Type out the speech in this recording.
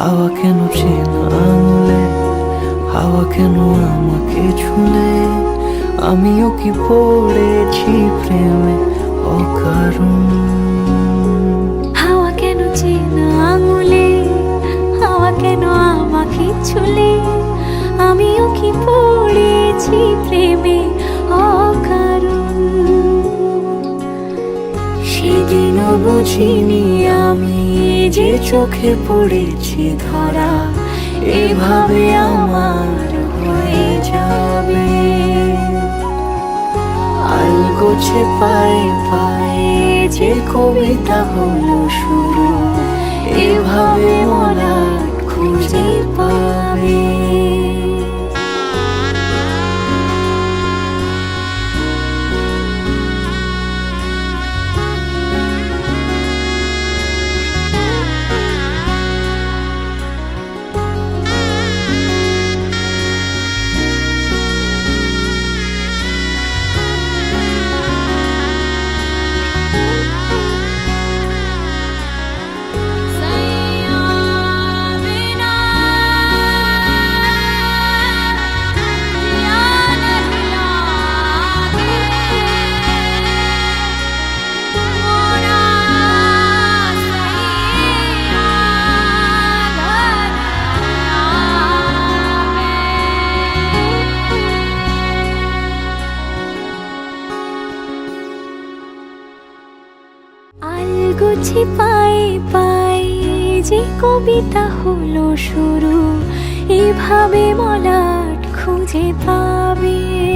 হাওয়া কেন চেনা আঙুলে? হাওয়া কেন আমাকে ছুলে? আমিও কি পড়েছি প্রেমে অকারণ? হাওয়া কেন চেনা আঙুলে? হাওয়া কেন আমাকে ছুলে? আমিও কি পড়েছি প্রেমে সেদিনও বুঝিনি আমি যে চোখে পড়েছি ধরা, এভাবে আমার হয়ে যাবে। আলগোছে পায়ে পায়ে যে কবিতা হলো শুরু, এভাবে মোরা আলগোছি পায়ে পায়ে যে কবিতা হলো শুরু। এভাবে মলাট খুঁজে পাবে।